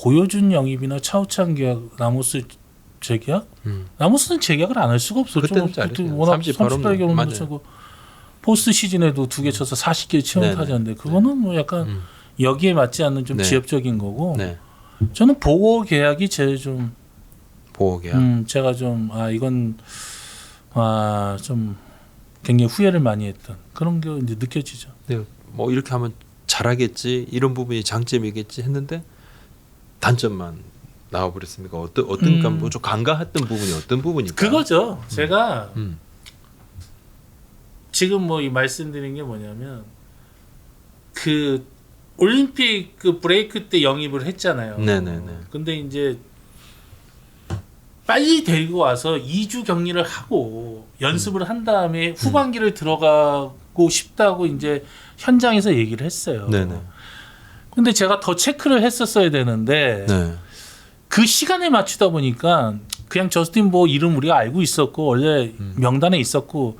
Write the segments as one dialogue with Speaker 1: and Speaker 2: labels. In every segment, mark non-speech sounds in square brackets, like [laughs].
Speaker 1: 고효준 영입이나 차우찬 계약, 라모스 재계약?
Speaker 2: 음.
Speaker 1: 라모스는 재계약을 안 할 수가 없었죠.
Speaker 2: 그때는 잘했죠.
Speaker 1: 워낙
Speaker 2: 38
Speaker 1: 38개
Speaker 2: 홈런.
Speaker 1: 홈런
Speaker 2: 맞아요.
Speaker 1: 치고 포스트 시즌에도 두 개 쳐서 40개 채운. 타자인데 그거는 뭐 약간
Speaker 2: 음.
Speaker 1: 여기에 맞지 않는 좀
Speaker 2: 네.
Speaker 1: 지엽적인 거고
Speaker 2: 네.
Speaker 1: 저는 보호 계약이 제일 좀
Speaker 2: 보호 계약.
Speaker 1: 음, 제가 좀 아 이건 아 좀 굉장히 후회를 많이 했던 그런 게 이제 느껴지죠.
Speaker 2: 네, 뭐 이렇게 하면 잘하겠지 이런 부분이 장점이겠지 했는데 단점만 나와버렸습니까? 어떤 어떤
Speaker 1: 음.
Speaker 2: 뭐좀 간과했던 부분이 어떤 부분일까?
Speaker 1: 그거죠. 제가
Speaker 2: 음.
Speaker 1: 지금 뭐 이 말씀드린 게 뭐냐면 그 올림픽 그 브레이크 때 영입을 했잖아요.
Speaker 2: 네네네.
Speaker 1: 근데 이제 빨리 데리고 와서 2주 격리를 하고 연습을 한 다음에 후반기를 들어가고 싶다고 이제 현장에서 얘기를 했어요.
Speaker 2: 네네.
Speaker 1: 근데 제가 더 체크를 했었어야 되는데
Speaker 2: 네.
Speaker 1: 그 시간에 맞추다 보니까 그냥 저스틴 보 이름 우리가 알고 있었고 원래
Speaker 2: 음.
Speaker 1: 명단에 있었고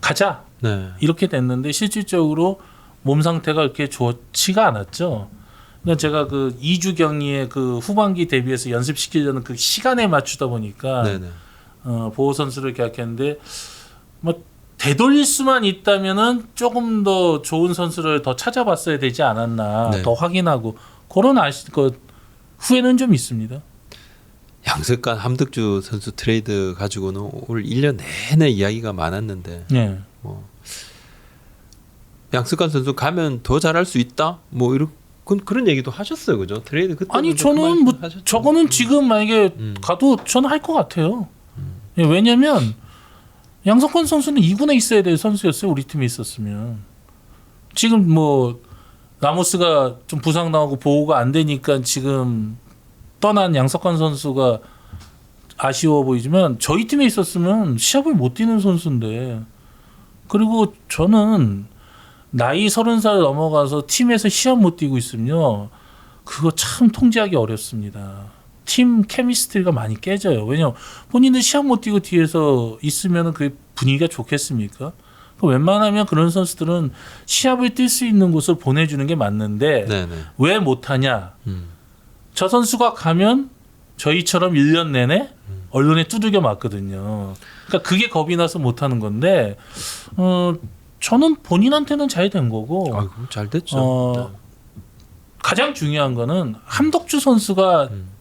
Speaker 1: 가자
Speaker 2: 네.
Speaker 1: 이렇게 됐는데 실질적으로 몸 상태가 그렇게 좋지가 않았죠. 그러니까 제가 그 2주 격리에 그 후반기 대비해서 연습시키려는 그 시간에 맞추다 보니까
Speaker 2: 네네.
Speaker 1: 어, 보호 선수를 계약했는데 뭐 되돌릴 수만 있다면은 조금 더 좋은 선수를 더 찾아봤어야 되지 않았나
Speaker 2: 네.
Speaker 1: 더 확인하고 그런 아시 그 후회는 좀 있습니다.
Speaker 2: 양석관 함덕주 선수 트레이드 가지고는 올 1년 내내 이야기가 많았는데
Speaker 1: 네.
Speaker 2: 뭐 양석관 선수 가면 더 잘할 수 있다. 뭐 이런 그런 그런 얘기도 하셨어요, 그죠? 트레이드 그때
Speaker 1: 아니 저는 뭐 저거는 지금 만약에
Speaker 2: 음.
Speaker 1: 가도 저는 할 것 같아요. 예, 왜냐면 양석권 선수는 2군에 있어야 될 선수였어요. 우리 팀에 있었으면 지금 뭐 라모스가 좀 부상 나오고 보호가 안 되니까 지금 떠난 양석권 선수가 아쉬워 보이지만 저희 팀에 있었으면 시합을 못 뛰는 선수인데 그리고 저는 나이 서른 살 넘어가서 팀에서 시합 못 뛰고 있으면요 그거 참 통제하기 어렵습니다. 팀 케미스트리가 많이 깨져요. 왜냐면 본인들 시합 못 뛰고 뒤에서 있으면 그 분위기가 좋겠습니까? 그 웬만하면 그런 선수들은 시합을 뛸 수 있는 곳을 보내주는 게 맞는데
Speaker 2: 네네.
Speaker 1: 왜 못하냐?
Speaker 2: 음.
Speaker 1: 저 선수가 가면 저희처럼 1년 내내 언론에 두들겨 맞거든요. 그러니까 그게 겁이 나서 못하는 건데 어, 저는 본인한테는 잘 된 거고
Speaker 2: 아이고 잘 됐죠.
Speaker 1: 어, 가장 중요한 거는 함덕주 선수가
Speaker 2: 음.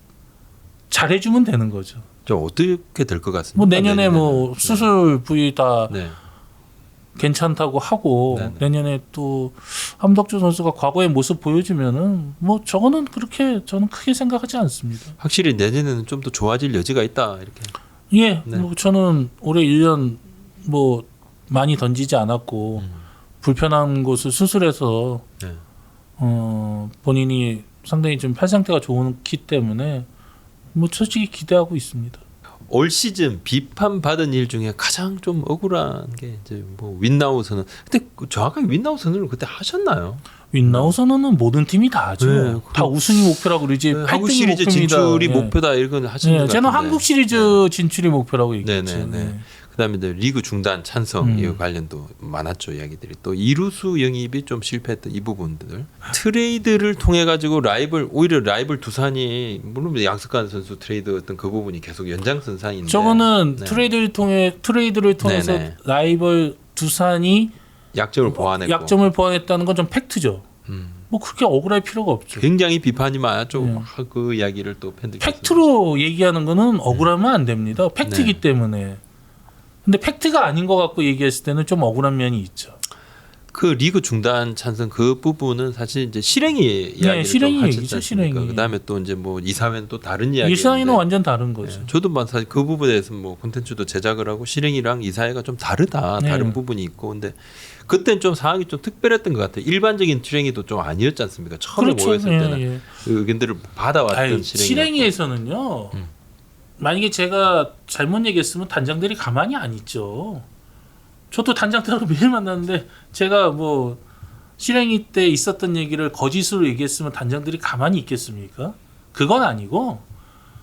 Speaker 1: 잘해주면 되는 거죠.
Speaker 2: 저 어떻게 될 것 같습니다.
Speaker 1: 뭐 내년에
Speaker 2: 내년에는.
Speaker 1: 뭐 수술 부위 다
Speaker 2: 네.
Speaker 1: 괜찮다고 하고
Speaker 2: 네네.
Speaker 1: 내년에 또 함덕주 선수가 과거의 모습 보여주면은 뭐 저거는 그렇게 저는 크게 생각하지 않습니다.
Speaker 2: 확실히 내년에는 좀 더 좋아질 여지가 있다 이렇게.
Speaker 1: 예,
Speaker 2: 네.
Speaker 1: 뭐 저는 올해 1년 뭐 많이 던지지 않았고
Speaker 2: 음.
Speaker 1: 불편한 곳을 수술해서
Speaker 2: 네.
Speaker 1: 어, 본인이 상당히 좀팔 상태가 좋기 때문에 뭐 솔직히 기대하고 있습니다.
Speaker 2: 올 시즌 비판 받은 일 중에 가장 좀 억울한 게 이제 뭐 윈나우 선언. 근데 그 정확하게 윈나우 선언을 그때 하셨나요?
Speaker 1: 윈나우 선언은 모든 팀이 다 하죠.
Speaker 2: 네,
Speaker 1: 다 우승이 목표라고 그러지.
Speaker 2: 네, 한국
Speaker 1: 8등이
Speaker 2: 시리즈
Speaker 1: 목표입니다.
Speaker 2: 진출이
Speaker 1: 예.
Speaker 2: 목표다 이건 하시는
Speaker 1: 네,
Speaker 2: 것
Speaker 1: 저는. 한국 시리즈 진출이 목표라고
Speaker 2: 네,
Speaker 1: 얘기했죠.
Speaker 2: 네, 네.
Speaker 1: 네.
Speaker 2: 그다음에 이제 리그 중단 찬성
Speaker 1: 음.
Speaker 2: 이 관련도 많았죠 이야기들이 또 이루수 영입이 좀 실패했던 이 부분들 트레이드를 통해 가지고 라이벌 오히려 라이벌 두산이 물론 양석환 선수 트레이드 어떤 그 부분이 계속 연장선상인데
Speaker 1: 저거는
Speaker 2: 네.
Speaker 1: 트레이드를 통해 트레이드를 통해서
Speaker 2: 네, 네.
Speaker 1: 라이벌 두산이
Speaker 2: 약점을 보완했고
Speaker 1: 약점을 보완했다는 건 좀 팩트죠.
Speaker 2: 음.
Speaker 1: 뭐 그렇게 억울할 필요가 없죠.
Speaker 2: 굉장히 비판이 많았죠
Speaker 1: 네.
Speaker 2: 그 이야기를 또 팬들
Speaker 1: 팩트로 얘기하는 거는 억울하면 안 됩니다. 팩트이기
Speaker 2: 네.
Speaker 1: 때문에. 근데 팩트가 아닌 것 같고 얘기했을 때는 좀 억울한 면이 있죠.
Speaker 2: 그 리그 중단 찬성 그 부분은 사실 이제 실행이 이야기를
Speaker 1: 네, 실행이
Speaker 2: 않습니까?
Speaker 1: 실행이.
Speaker 2: 그다음에 또 이제 뭐 이사회는 또 다른 이야기
Speaker 1: 이사회는 완전 다른 거죠.
Speaker 2: 네, 저도 뭐 사실 그 부분에 대해서 뭐 콘텐츠도 제작을 하고 실행이랑 이사회가 좀 다르다
Speaker 1: 네.
Speaker 2: 다른 부분이 있고 근데 그땐 좀 상황이 좀 특별했던 것 같아요 일반적인 실행이도 좀 아니었지 않습니까 처음에 모였을 때는
Speaker 1: 예.
Speaker 2: 그 의견들을 받아왔던 실행이
Speaker 1: 실행위에서는요.
Speaker 2: 음.
Speaker 1: 만약에 제가 잘못 얘기했으면 단장들이 가만히 안 있죠. 저도 단장들하고 [laughs] 매일 만났는데 제가 뭐 실행위 때 있었던 얘기를 거짓으로 얘기했으면 단장들이 가만히 있겠습니까? 그건 아니고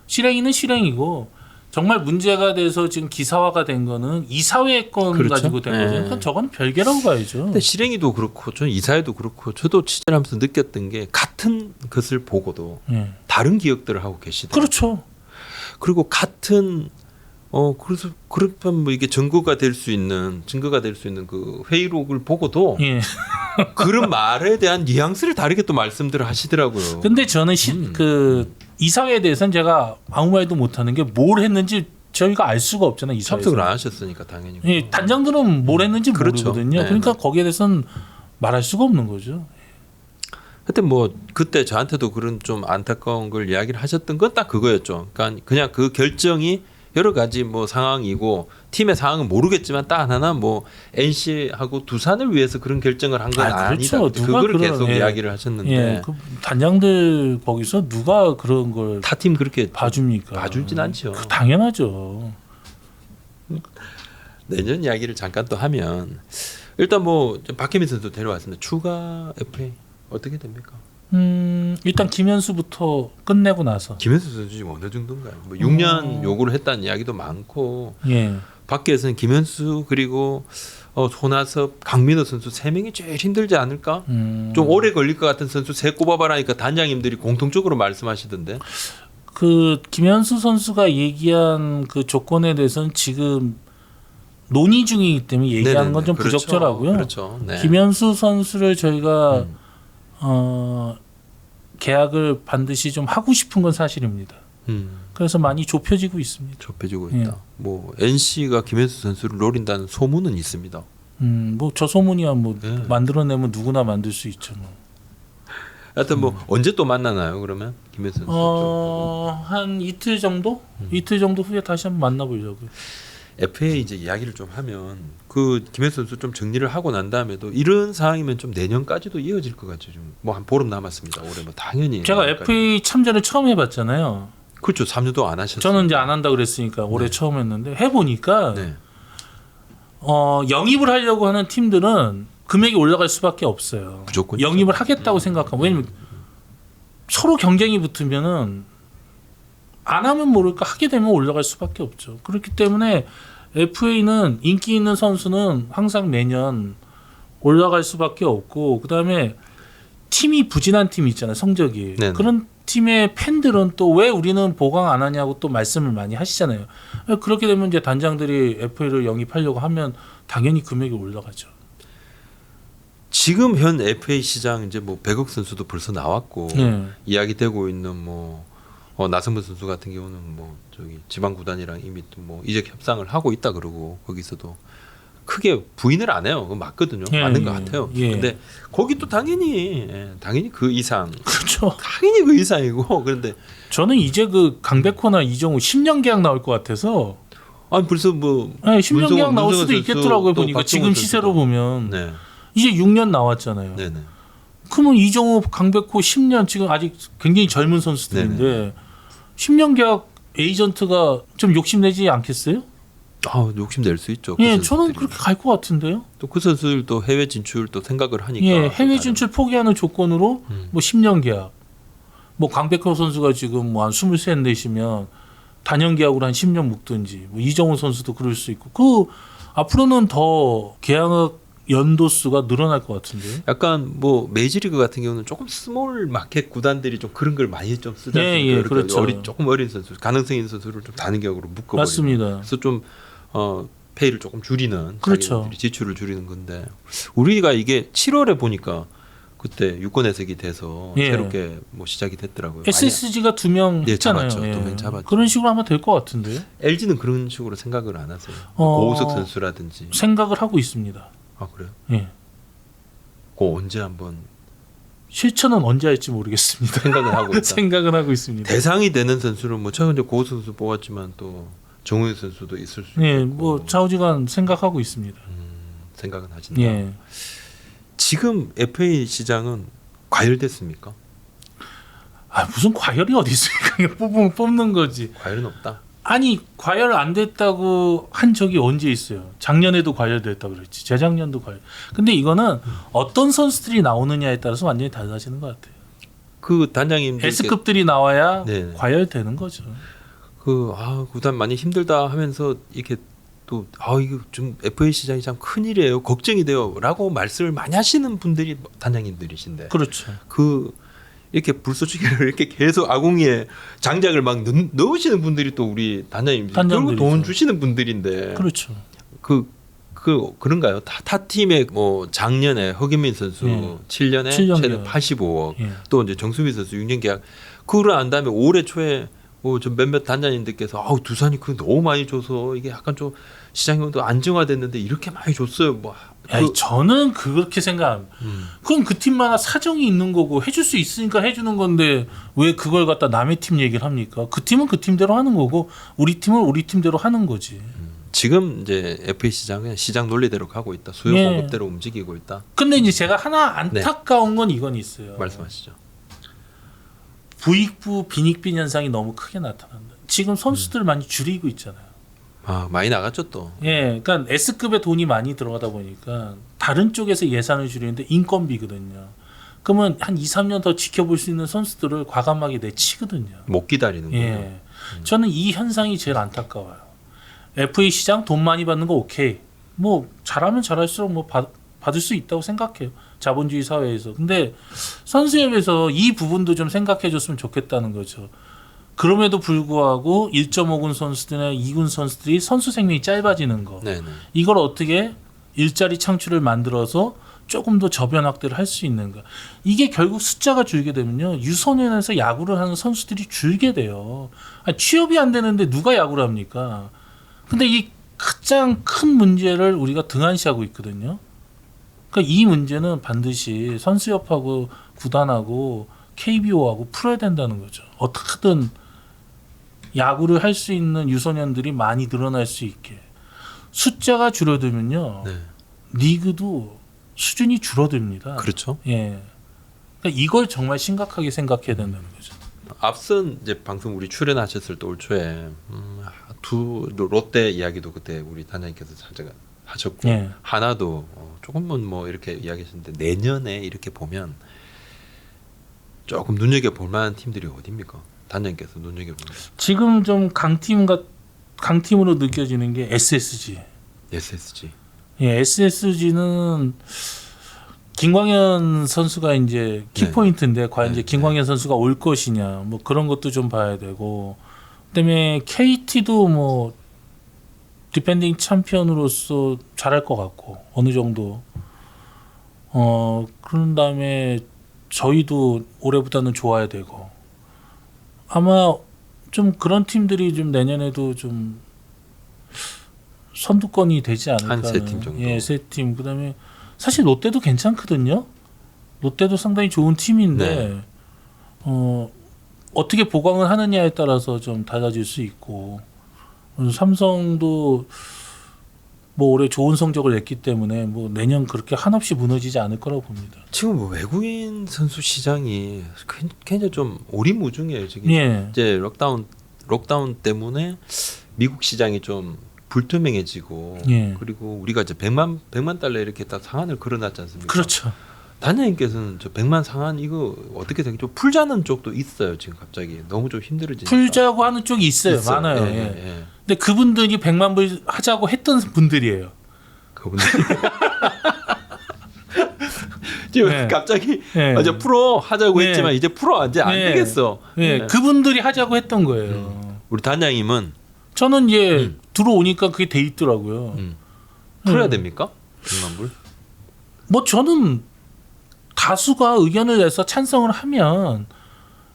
Speaker 1: 실행위는 실행이고 정말 문제가 돼서 지금 기사화가 된 거는 이사회 건
Speaker 2: 그렇죠.
Speaker 1: 가지고 된
Speaker 2: 네.
Speaker 1: 거죠. 그러니까 저건 별개라고 봐야죠.
Speaker 2: 근데 실행위도 그렇고 저는 이사회도 그렇고 저도 취재를 하면서 느꼈던 게 같은 것을 보고도
Speaker 1: 예.
Speaker 2: 다른 기억들을 하고 계시더라고요.
Speaker 1: 그렇죠.
Speaker 2: 그리고 같은 어 그래서 그렇다면 뭐 이게 증거가 될 수 있는 증거가 될 수 있는 그 회의록을 보고도
Speaker 1: 예. [laughs]
Speaker 2: 그런 말에 대한 뉘앙스를 다르게 또 말씀들을 하시더라고요.
Speaker 1: 근데 저는 시,
Speaker 2: 음.
Speaker 1: 그 이사회에 대해서는 제가 아무 말도 못 하는 게 뭘 했는지 저희가 알 수가 없잖아요. 이사회에서.
Speaker 2: 참석을 안 하셨으니까 당연히.
Speaker 1: 예, 단장들은 뭘 했는지
Speaker 2: 그렇죠.
Speaker 1: 모르거든요.
Speaker 2: 네.
Speaker 1: 그러니까 거기에 대해서는 말할 수가 없는 거죠.
Speaker 2: 하여튼 뭐 그때 저한테도 그런 좀 안타까운 걸 이야기를 하셨던 건 딱 그거였죠. 그러니까 그냥 그 결정이 여러 가지 뭐 상황이고 팀의 상황은 모르겠지만 딱 하나 뭐 NC하고 두산을 위해서 그런 결정을 한 건
Speaker 1: 아,
Speaker 2: 아,
Speaker 1: 그렇죠.
Speaker 2: 니다
Speaker 1: 누가
Speaker 2: 그거를
Speaker 1: 그런-
Speaker 2: 계속
Speaker 1: 예.
Speaker 2: 이야기를 하셨는데
Speaker 1: 예, 그 단장들 거기서 누가 그런
Speaker 2: 걸타팀 그렇게
Speaker 1: 봐줍니까?
Speaker 2: 봐주진 않죠.
Speaker 1: 그 당연하죠.
Speaker 2: 내년 이야기를 잠깐 또 하면 일단 뭐 박혜민 선수 데려왔습니다. 추가 FA 어떻게 됩니까?
Speaker 1: 음, 일단 김현수부터 끝내고 나서
Speaker 2: 김현수 선수 지금 어느 정도인가요? 뭐 6년
Speaker 1: 어.
Speaker 2: 요구를 했다는 이야기도 많고
Speaker 1: 예.
Speaker 2: 밖에서는 김현수 그리고 어, 손아섭, 강민호 선수 세 명이 제일 힘들지 않을까?
Speaker 1: 음,
Speaker 2: 좀 오래 걸릴 것 같은 선수 세 꼽아봐라니까 단장님들이 공통적으로 말씀하시던데.
Speaker 1: 그 김현수 선수가 얘기한 그 조건에 대해서는 지금 논의 중이기 때문에 얘기하는 건좀
Speaker 2: 네네네. 그렇죠.
Speaker 1: 부적절하고요.
Speaker 2: 그렇죠. 네.
Speaker 1: 김현수 선수를 저희가
Speaker 2: 음.
Speaker 1: 어, 계약을 반드시 좀 하고 싶은 건 사실입니다.
Speaker 2: 음,
Speaker 1: 그래서 많이 좁혀지고 있습니다.
Speaker 2: 좁혀지고
Speaker 1: 예.
Speaker 2: 있다. 뭐 NC가 김현수 선수를 노린다는 소문은 있습니다.
Speaker 1: 음, 뭐 저 소문이야 뭐
Speaker 2: 네.
Speaker 1: 만들어내면 누구나 만들 수 있죠. 뭐.
Speaker 2: 하여튼 뭐 언제 또 만나나요? 그러면 김현수 선수 쪽.
Speaker 1: 음. 어, 한 이틀 정도?
Speaker 2: 음.
Speaker 1: 이틀 정도 후에 다시 한번 만나보려고요.
Speaker 2: FA 이제 이야기를 좀 하면 그 김현수 선수 좀 정리를 하고 난 다음에도 이런 상황이면 좀 내년까지도 이어질 것 같죠. 좀뭐한 보름 남았습니다. 올해 뭐 당연히
Speaker 1: 제가. FA 참전을 처음 해봤잖아요.
Speaker 2: 그렇죠. 3년도 안 하셨어요.
Speaker 1: 저는 이제 안 한다 그랬으니까 올해
Speaker 2: 네.
Speaker 1: 처음 했는데 해보니까
Speaker 2: 네.
Speaker 1: 어, 영입을 하려고 하는 팀들은 금액이 올라갈 수밖에 없어요.
Speaker 2: 무조건
Speaker 1: 영입을 하겠다고 생각하면 왜냐면 서로 경쟁이 붙으면은 안 하면 모를까 하게 되면 올라갈 수밖에 없죠. 그렇기 때문에 FA는 인기 있는 선수는 항상 매년 올라갈 수밖에 없고 그다음에 팀이 부진한 팀 있잖아요 성적이
Speaker 2: 네네.
Speaker 1: 그런 팀의 팬들은 또 왜 우리는 보강 안 하냐고 또 말씀을 많이 하시잖아요. 그렇게 되면 이제 단장들이 FA를 영입하려고 하면 당연히 금액이 올라가죠.
Speaker 2: 지금 현 FA 시장 이제 뭐 백억 선수도 벌써 나왔고
Speaker 1: 네.
Speaker 2: 이야기되고 있는 뭐 어, 나성범 선수 같은 경우는 뭐 저기 지방 구단이랑 이미 또뭐 이적 협상을 하고 있다 그러고 거기서도 크게 부인을 안 해요. 그거 맞거든요.
Speaker 1: 예,
Speaker 2: 맞는
Speaker 1: 예,
Speaker 2: 것 같아요.
Speaker 1: 예.
Speaker 2: 근데 거기 또 당연히 예, 당연히 그 이상 [laughs]
Speaker 1: 그렇죠.
Speaker 2: 당연히 그 이상이고 [laughs] 그런데
Speaker 1: 저는 이제 그 강백호나 이정우 10년 계약 나올 것 같아서
Speaker 2: 아니 벌써 뭐
Speaker 1: 네, 10년
Speaker 2: 문성원,
Speaker 1: 계약 나올 수도 있겠더라고요
Speaker 2: 또
Speaker 1: 보니까 지금. 시세로 보면
Speaker 2: 네,
Speaker 1: 이제 6년 나왔잖아요.
Speaker 2: 네네.
Speaker 1: 그러면 이정우, 강백호 10년 지금 아직 굉장히 젊은 선수들인데 10년 계약 에이전트가 좀 욕심내지 않겠어요?
Speaker 2: 아 욕심 낼 수 있죠. 그
Speaker 1: 예, 저는
Speaker 2: 선수들이.
Speaker 1: 그렇게 갈 것 같은데요.
Speaker 2: 또 그 선수들도 해외 진출 또 생각을 하니까
Speaker 1: 예, 해외 진출 포기하는 조건으로
Speaker 2: 음.
Speaker 1: 뭐 10년 계약. 뭐 강백호 선수가 지금 뭐 한 23, 4시면 단연 계약으로 한 10년 묶든지 뭐 이정우 선수도 그럴 수 있고 그 앞으로는 더 계약 연도 수가 늘어날 것 같은데요.
Speaker 2: 약간 뭐 메이저리그 같은 경우는 조금 스몰 마켓 구단들이 좀 그런 걸 많이 좀 쓰지
Speaker 1: 예? 예, 그렇죠.
Speaker 2: 어린 조금 어린 선수, 가능성 있는 선수를 좀 다른 격으로 묶어버리고
Speaker 1: 맞습니다.
Speaker 2: 그래서 좀 어, 페이를 조금 줄이는
Speaker 1: 그렇죠.
Speaker 2: 지출을 줄이는 건데 우리가 이게 7월에 보니까 그때 유권 해석이 돼서
Speaker 1: 예.
Speaker 2: 새롭게 뭐 시작이 됐더라고요.
Speaker 1: SSG가 두명
Speaker 2: 예,
Speaker 1: 했잖아요.
Speaker 2: 잡았죠.
Speaker 1: 예.
Speaker 2: 두명 잡았죠.
Speaker 1: 그런 식으로 하면 될것 같은데요.
Speaker 2: LG는 그런 식으로 생각을 안 하세요.
Speaker 1: 어.
Speaker 2: 고우석 선수라든지.
Speaker 1: 생각을 하고 있습니다.
Speaker 2: 아 그래요?
Speaker 1: 예.
Speaker 2: 그 언제 한번
Speaker 1: 실천은 언제 할지 모르겠습니다.
Speaker 2: 생각을 하고 [laughs] 있다.
Speaker 1: 생각은 하고 있습니다.
Speaker 2: 대상이 되는 선수는 뭐 최근 이제 고우석 선수 뽑았지만 또 정우영 선수도 있을 수
Speaker 1: 예,
Speaker 2: 있고
Speaker 1: 뭐 좌우지간 생각하고 있습니다.
Speaker 2: 생각은 하신다.
Speaker 1: 예.
Speaker 2: 지금 FA 시장은 과열됐습니까?
Speaker 1: 아 무슨 과열이 어디 있습니까? [laughs] 뽑으면 뽑는 거지.
Speaker 2: 과열은 없다.
Speaker 1: 아니 과열 안 됐다고 한 적이 언제 있어요? 작년에도 과열됐다 그랬지. 재작년도 과열. 근데 이거는 어떤 선수들이 나오느냐에 따라서 완전히 달라지는 것 같아요.
Speaker 2: 그 단장님
Speaker 1: S급들이 나와야
Speaker 2: 네.
Speaker 1: 과열되는 거죠.
Speaker 2: 그 아, 구단 많이 힘들다 하면서 이렇게 또 아, 이거 좀 FA 시장이 참 큰일이에요. 걱정이 돼요라고 말씀을 많이 하시는 분들이 단장님들이신데
Speaker 1: 그렇죠.
Speaker 2: 그 이렇게 불쏘시개를 이렇게 계속 아궁이에 장작을 막 넣, 넣으시는 분들이 또 우리 단장님 결국. 돈 주시는 분들인데
Speaker 1: 그렇죠.
Speaker 2: 그, 그 그런가요? 타, 타 팀의 뭐 작년에 허기민 선수
Speaker 1: 예.
Speaker 2: 7년에
Speaker 1: 7년
Speaker 2: 최대
Speaker 1: 계약.
Speaker 2: 85억
Speaker 1: 예.
Speaker 2: 또 이제 정수빈 선수 6년 계약 그걸 안 다음에 올해 초에 뭐저 몇몇 단장님들께서 아우 두산이 그 너무 많이 줘서 이게 약간 좀 시장이 또 안정화됐는데 이렇게 많이 줬어요. 뭐
Speaker 1: 야,
Speaker 2: 그,
Speaker 1: 저는 그렇게 생각합니다.
Speaker 2: 음.
Speaker 1: 그건 그 팀마다 사정이 있는 거고 해줄 수 있으니까 해주는 건데 왜 그걸 갖다 남의 팀 얘기를 합니까? 그 팀은 그 팀대로 하는 거고 우리 팀은 우리 팀대로 하는 거지.
Speaker 2: 지금 이제 FA 시장은 시장 논리대로 가고 있다. 수요
Speaker 1: 예.
Speaker 2: 공급대로 움직이고 있다.
Speaker 1: 근데 이제 제가 하나 안타까운 건 이건 있어요.
Speaker 2: 말씀하시죠.
Speaker 1: 부익부 빈익빈 현상이 너무 크게 나타난다. 지금 선수들 많이 줄이고 있잖아요.
Speaker 2: 아 많이 나갔죠 또.
Speaker 1: 예, 그러니까 S급의 돈이 많이 들어가다 보니까 다른 쪽에서 예산을 줄이는데 인건비거든요. 그러면 한 2, 3년 더 지켜볼 수 있는 선수들을 과감하게 내치거든요.
Speaker 2: 못 기다리는군요.
Speaker 1: 예. 저는 이 현상이 제일 안타까워요. FA 시장 돈 많이 받는 거 오케이. 뭐 잘하면 잘할수록 뭐 받, 받을 수 있다고 생각해요. 자본주의 사회에서. 근데 선수협에서 이 부분도 좀 생각해 줬으면 좋겠다는 거죠. 그럼에도 불구하고 1.5군 선수들이나 2군 선수들이 선수 생명이 짧아지는 거.
Speaker 2: 네네.
Speaker 1: 이걸 어떻게 일자리 창출을 만들어서 조금 더 저변 확대를 할 수 있는가. 이게 결국 숫자가 줄게 되면요. 유소년에서 야구를 하는 선수들이 줄게 돼요. 아니, 취업이 안 되는데 누가 야구를 합니까? 근데 이 가장 큰 문제를 우리가 등한시하고 있거든요. 그러니까 이 문제는 반드시 선수협하고 구단하고 KBO하고 풀어야 된다는 거죠. 어떻게든 야구를 할 수 있는 유소년들이 많이 늘어날 수 있게. 숫자가 줄어들면요.
Speaker 2: 네.
Speaker 1: 리그도 수준이 줄어듭니다.
Speaker 2: 그렇죠.
Speaker 1: 예. 그러니까 이걸 정말 심각하게 생각해야 된다는 거죠.
Speaker 2: 앞선 이제 방송 우리 출연하셨을 때 올 초에 음, 두 롯데 이야기도 그때 우리 단장님께서 살짝 하셨고
Speaker 1: 예.
Speaker 2: 하나도 어, 조금은 뭐 이렇게 이야기하셨는데 내년에 이렇게 보면 조금 눈여겨 볼 만한 팀들이 어디입니까? 단장님께서 눈여겨 보면
Speaker 1: 지금 좀 강팀 같 강팀으로 느껴지는 게 SSG.
Speaker 2: SSG.
Speaker 1: 예, SSG는 김광현 선수가 이제 키
Speaker 2: 네.
Speaker 1: 포인트인데 과연
Speaker 2: 네,
Speaker 1: 이제 김광현 선수가 올 것이냐 뭐 그런 것도 좀 봐야 되고 그다음에 KT도 뭐 디펜딩 챔피언으로서 잘할 것 같고 어느 정도 어 그런 다음에 저희도 올해보다는 좋아야 되고 아마 좀 그런 팀들이 좀 내년에도 좀 선두권이 되지 않을까
Speaker 2: 한 세 팀 정도.
Speaker 1: 예, 세 팀. 그다음에 사실 롯데도 괜찮거든요. 롯데도 상당히 좋은 팀인데
Speaker 2: 네.
Speaker 1: 어 어떻게 보강을 하느냐에 따라서 좀 달라질 수 있고 음, 삼성도 뭐 올해 좋은 성적을 냈기 때문에 뭐 내년 그렇게 한없이 무너지지 않을 거라고 봅니다.
Speaker 2: 지금 뭐 외국인 선수 시장이 굉- 굉장히 좀 오리무중이에요. 지금
Speaker 1: 예.
Speaker 2: 이제 록다운 록다운 때문에 미국 시장이 좀 불투명해지고
Speaker 1: 예.
Speaker 2: 그리고 우리가 이제 100만 100만 달러 이렇게 딱 상한을 걸어놨지 않습니까?
Speaker 1: 그렇죠.
Speaker 2: 단장님께서는 저 100만 상한 이거 어떻게 되게 좀 풀자는 쪽도 있어요. 지금 갑자기 너무 좀 힘들어지니까.
Speaker 1: 풀자고 하는 쪽이 있어요.
Speaker 2: 있어요.
Speaker 1: 많아요.
Speaker 2: 예,
Speaker 1: 예.
Speaker 2: 예, 예.
Speaker 1: 근데 그분들이 100만 불 하자고 했던 분들이에요.
Speaker 2: 그분들 [laughs] 지금
Speaker 1: 네.
Speaker 2: 갑자기
Speaker 1: 예.
Speaker 2: 아, 이제 프로 하자고
Speaker 1: 네.
Speaker 2: 했지만 이제 프로 이제 안
Speaker 1: 네.
Speaker 2: 되겠어.
Speaker 1: 예,
Speaker 2: 네.
Speaker 1: 그분들이 하자고 했던 거예요.
Speaker 2: 우리 단장님은
Speaker 1: 저는 이제
Speaker 2: 음.
Speaker 1: 들어오니까 그게 돼 있더라고요.
Speaker 2: 음, 풀어야
Speaker 1: 음.
Speaker 2: 됩니까? 100만 불?
Speaker 1: 뭐 저는 다수가 의견을 내서 찬성을 하면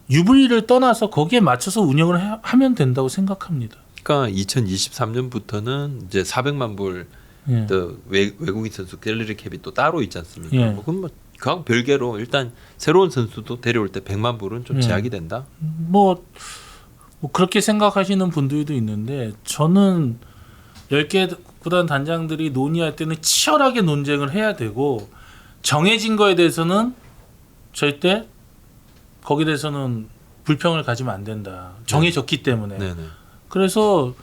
Speaker 1: 유불리를 떠나서 거기에 맞춰서 운영을 해- 하면 된다고 생각합니다.
Speaker 2: 그러니까 2023년부터는 이제 400만 불
Speaker 1: 예.
Speaker 2: 또 외, 외국인 선수 갤러리 캡이 또 따로 있지 않습니까?
Speaker 1: 예.
Speaker 2: 뭐 그건 뭐 그하고 별개로 일단 새로운 선수도 데려올 때 100만 불은 좀
Speaker 1: 예.
Speaker 2: 제약이 된다.
Speaker 1: 뭐, 뭐 그렇게 생각하시는 분들도 있는데 저는 10개 구단 단장들이 논의할 때는 치열하게 논쟁을 해야 되고 정해진 거에 대해서는 절대 거기에 대해서는 불평을 가지면 안 된다. 정해졌기 때문에.
Speaker 2: 네네.
Speaker 1: 그래서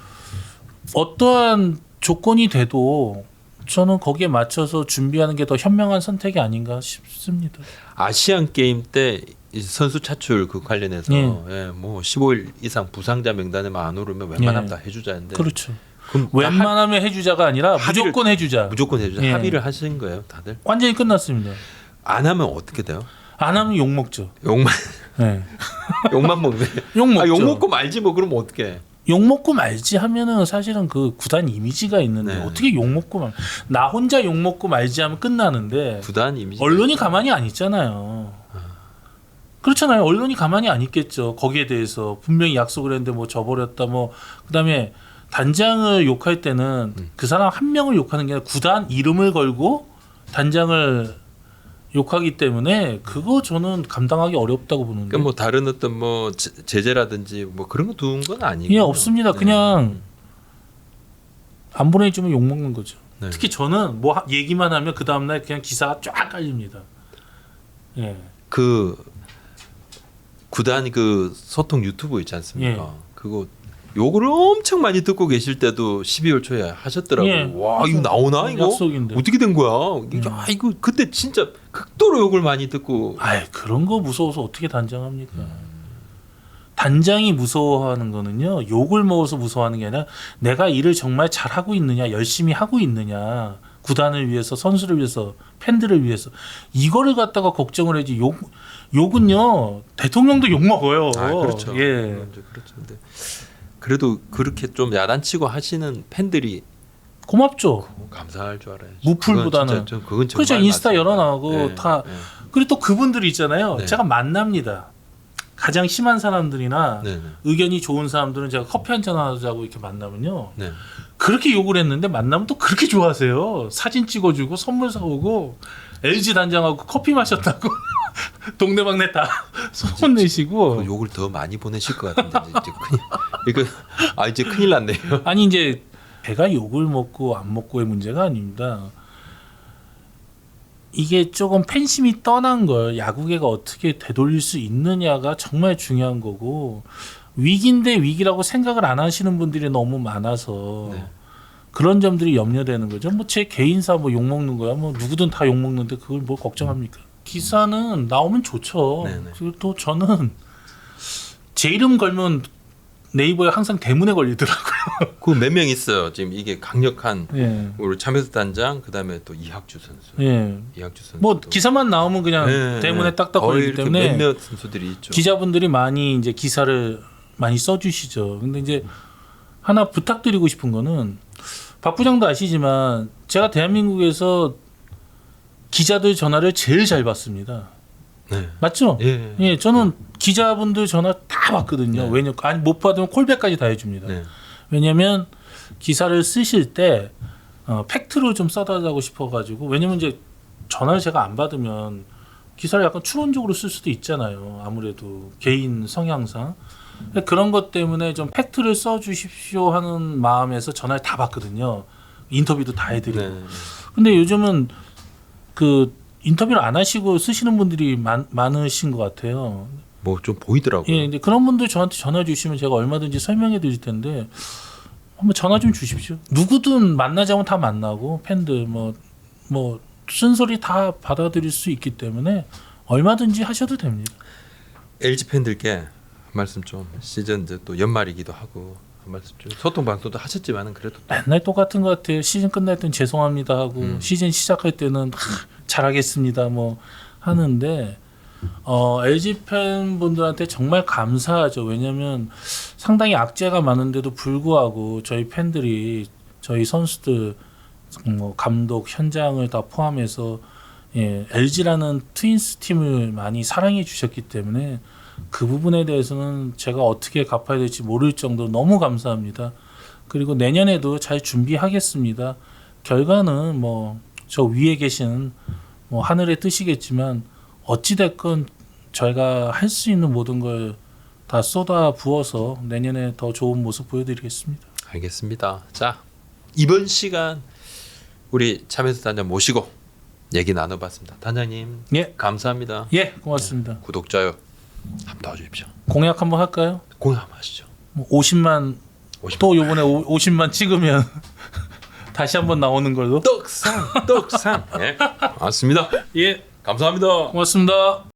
Speaker 1: 어떠한 조건이 돼도 저는 거기에 맞춰서 준비하는 게 더 현명한 선택이 아닌가 싶습니다.
Speaker 2: 아시안 게임 때이 선수 차출 그 관련해서
Speaker 1: 예.
Speaker 2: 예, 뭐 15일 이상 부상자 명단에만 안 오르면 웬만하면
Speaker 1: 예.
Speaker 2: 다 해주자는데
Speaker 1: 그렇죠. 웬만하면 해주자가 아니라
Speaker 2: 합의를-
Speaker 1: 무조건 해주자.
Speaker 2: 하- 무조건 해주자
Speaker 1: 예.
Speaker 2: 합의를 하신 거예요, 다들?
Speaker 1: 완전히 끝났습니다.
Speaker 2: 안 하면 어떻게 돼요?
Speaker 1: 안 하면 욕 먹죠.
Speaker 2: 욕만
Speaker 1: 네. [laughs]
Speaker 2: 욕만 먹네. [laughs]
Speaker 1: 욕 먹죠.
Speaker 2: 아, 욕 먹고 말지 뭐 그럼 어떻게?
Speaker 1: 욕 먹고 말지 하면은 사실은 그 구단 이미지가 있는데
Speaker 2: 네.
Speaker 1: 어떻게 욕 먹고 말? 나 혼자 욕 먹고 말지 하면 끝나는데
Speaker 2: 구단 이미지.
Speaker 1: 언론이 가만히 안 있잖아요. 그렇잖아요. 언론이 가만히 안 있겠죠. 거기에 대해서 분명히 약속을 했는데 뭐 저버렸다 뭐 그다음에 단장을 욕할 때는
Speaker 2: 음.
Speaker 1: 그 사람 한 명을 욕하는 게 아니라 구단 이름을 걸고 단장을 욕하기 때문에 그거 저는 감당하기 어렵다고 보는데.
Speaker 2: 그러니까 뭐 다른 어떤 뭐 제- 제재라든지 뭐 그런 거 두은 건 아니고.
Speaker 1: 예, 없습니다. 그냥 안 보내주면 욕 먹는 거죠.
Speaker 2: 네.
Speaker 1: 특히 저는 뭐 하- 얘기만 하면 그 다음 날 그냥 기사가 쫙 깔립니다. 예.
Speaker 2: 그 구단 그 소통 유튜브 있지 않습니까?
Speaker 1: 예.
Speaker 2: 그거 욕을 엄청 많이 듣고 계실 때도 12월 초에 하셨더라고요.
Speaker 1: 예.
Speaker 2: 와 이거 나오나 이거
Speaker 1: 약속인데.
Speaker 2: 어떻게 된 거야? 이게 아 이거 그때 진짜 극도로 욕을 많이 듣고
Speaker 1: 아이 그런 거 무서워서 어떻게 단장합니까? 단장이 무서워하는 거는요 욕을 먹어서 무서워하는 게 아니라 내가 일을 정말 잘 하고 있느냐 열심히 하고 있느냐 구단을 위해서 선수를 위해서 팬들을 위해서 이거를 갖다가 걱정을 해야지 욕 욕은요 대통령도 욕 먹어요.
Speaker 2: 아 그렇죠.
Speaker 1: 예.
Speaker 2: 그렇죠. 근데 그래도 그렇게 좀 야단치고 하시는 팬들이
Speaker 1: 고맙죠.
Speaker 2: 뭐 감사할 줄 알아요.
Speaker 1: 무풀보다는.
Speaker 2: 그건 정말
Speaker 1: 그렇죠. 인스타. 열어놔고
Speaker 2: 예,
Speaker 1: 다
Speaker 2: 예.
Speaker 1: 그리고 또 그분들이 있잖아요.
Speaker 2: 네.
Speaker 1: 제가 만납니다. 가장 심한 사람들이나
Speaker 2: 네, 네.
Speaker 1: 의견이 좋은 사람들은 제가 커피 한 잔 하자고 이렇게 만나면요.
Speaker 2: 네.
Speaker 1: 그렇게 욕을 했는데 만나면 또 그렇게 좋아하세요. 사진 찍어주고 선물 사오고 LG 단장하고 커피 마셨다고 [laughs] 동네방네 다 소문 내시고
Speaker 2: 그 욕을 더 많이 보내실 것 같은데 이제 큰일 이거 아 이제 큰일 났네요.
Speaker 1: 아니 이제 배가 욕을 먹고 안 먹고의 문제가 아닙니다. 이게 조금 팬심이 떠난 걸 야구계가 어떻게 되돌릴 수 있느냐가 정말 중요한 거고 위기인데 위기라고 생각을 안 하시는 분들이 너무 많아서
Speaker 2: 네.
Speaker 1: 그런 점들이 염려되는 거죠. 뭐 제 개인사 뭐 욕 먹는 거야. 뭐 누구든 다 욕 먹는데 그걸 뭘 걱정합니까? 기사는 나오면 좋죠.
Speaker 2: 네네.
Speaker 1: 그리고 또 저는 제 이름 걸면 네이버에 항상 대문에 걸리더라고요. [laughs]
Speaker 2: 그 몇 명 있어요. 지금 이게 강력한
Speaker 1: 예.
Speaker 2: 우리 참여수 단장 그다음에 또 이학주 선수.
Speaker 1: 예.
Speaker 2: 이학주 선수.
Speaker 1: 뭐 기사만 나오면 그냥
Speaker 2: 네,
Speaker 1: 대문에
Speaker 2: 네.
Speaker 1: 딱딱 걸리기 때문에
Speaker 2: 몇몇 선수들이 있죠.
Speaker 1: 기자분들이 많이 이제 기사를 많이 써 주시죠. 근데 이제 하나 부탁드리고 싶은 거는 박 부장도 아시지만 제가 대한민국에서 기자들 전화를 제일 잘 받습니다.
Speaker 2: 네.
Speaker 1: 맞죠?
Speaker 2: 예.
Speaker 1: 예, 저는 기자분들 전화 다 받거든요.
Speaker 2: 네.
Speaker 1: 왜냐 아니 못 받으면 콜백까지 다 해줍니다.
Speaker 2: 네.
Speaker 1: 왜냐하면 기사를 쓰실 때 어, 팩트로 좀 써달라고 싶어가지고 왜냐면 이제 전화를 제가 안 받으면 기사를 약간 추론적으로 쓸 수도 있잖아요. 아무래도 개인 성향상 그런 것 때문에 좀 팩트를 써주십시오 하는 마음에서 전화를 다 받거든요. 인터뷰도 다 해드리고.
Speaker 2: 네.
Speaker 1: 근데 요즘은 그 인터뷰를 안 하시고 쓰시는 분들이 많, 많으신 것 같아요.
Speaker 2: 뭐 좀 보이더라고요.
Speaker 1: 예, 근데 그런 분들 저한테 전화 주시면 제가 얼마든지 설명해 드릴 텐데 한번 전화 좀 주십시오. 누구든 만나자면 다 만나고 팬들 뭐뭐 쓴소리 다 받아들일 수 있기 때문에 얼마든지 하셔도 됩니다.
Speaker 2: LG 팬들께 한 말씀 좀 시즌 이제 또 연말이기도 하고 한 말씀 좀 소통 방송도 하셨지만은 그래도 또
Speaker 1: 맨날 똑같은 것 같아요. 시즌 끝날 땐 죄송합니다 하고
Speaker 2: 음.
Speaker 1: 시즌 시작할 때는 하, 잘하겠습니다 뭐 하는데 어, LG 팬분들한테 정말 감사하죠. 왜냐하면 상당히 악재가 많은데도 불구하고 저희 팬들이 저희 선수들 뭐 감독 현장을 다 포함해서 예, LG라는 트윈스 팀을 많이 사랑해 주셨기 때문에 그 부분에 대해서는 제가 어떻게 갚아야 될지 모를 정도로 너무 감사합니다. 그리고 내년에도 잘 준비하겠습니다. 결과는 뭐 저 위에 계신 뭐 하늘의 뜻이겠지만 어찌 됐건 저희가 할 수 있는 모든 걸 다 쏟아 부어서 내년에 더 좋은 모습 보여드리겠습니다.
Speaker 2: 알겠습니다. 자 이번 시간 우리 참여수 단장 모시고 얘기 나눠봤습니다. 단장님
Speaker 1: 예,
Speaker 2: 감사합니다.
Speaker 1: 예, 고맙습니다.
Speaker 2: 구독 좋아요 한번 도와주십시오.
Speaker 1: 공약 한번 할까요?
Speaker 2: 공약 한번 하시죠.
Speaker 1: 뭐 50만
Speaker 2: 50만.
Speaker 1: 또 요번에 오- 50만 찍으면 [laughs] 다시 한번 나오는 걸로.
Speaker 2: 떡상 떡상. 예, 맞습니다.
Speaker 1: 예,
Speaker 2: 감사합니다.
Speaker 1: 고맙습니다.